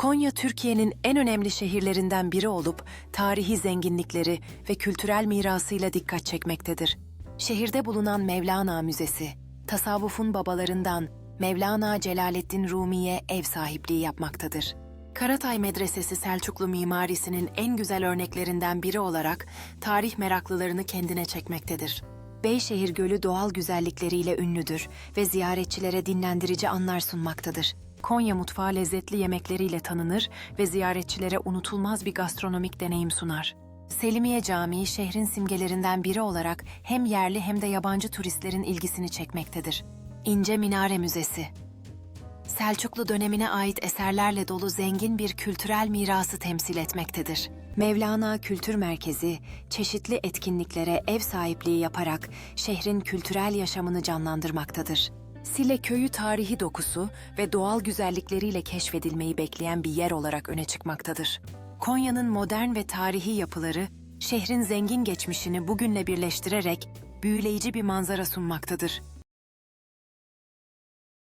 Konya Türkiye'nin en önemli şehirlerinden biri olup tarihi zenginlikleri ve kültürel mirasıyla dikkat çekmektedir. Şehirde bulunan Mevlana Müzesi, tasavvufun babalarından Mevlana Celaleddin Rumi'ye ev sahipliği yapmaktadır. Karatay Medresesi Selçuklu mimarisinin en güzel örneklerinden biri olarak tarih meraklılarını kendine çekmektedir. Beyşehir Gölü doğal güzellikleriyle ünlüdür ve ziyaretçilere dinlendirici anlar sunmaktadır. Konya mutfağı lezzetli yemekleriyle tanınır ve ziyaretçilere unutulmaz bir gastronomik deneyim sunar. Selimiye Camii şehrin simgelerinden biri olarak hem yerli hem de yabancı turistlerin ilgisini çekmektedir. İnce Minare Müzesi Selçuklu dönemine ait eserlerle dolu zengin bir kültürel mirası temsil etmektedir. Mevlana Kültür Merkezi, çeşitli etkinliklere ev sahipliği yaparak şehrin kültürel yaşamını canlandırmaktadır. Sile köyü tarihi dokusu ve doğal güzellikleriyle keşfedilmeyi bekleyen bir yer olarak öne çıkmaktadır. Konya'nın modern ve tarihi yapıları, şehrin zengin geçmişini bugünle birleştirerek büyüleyici bir manzara sunmaktadır.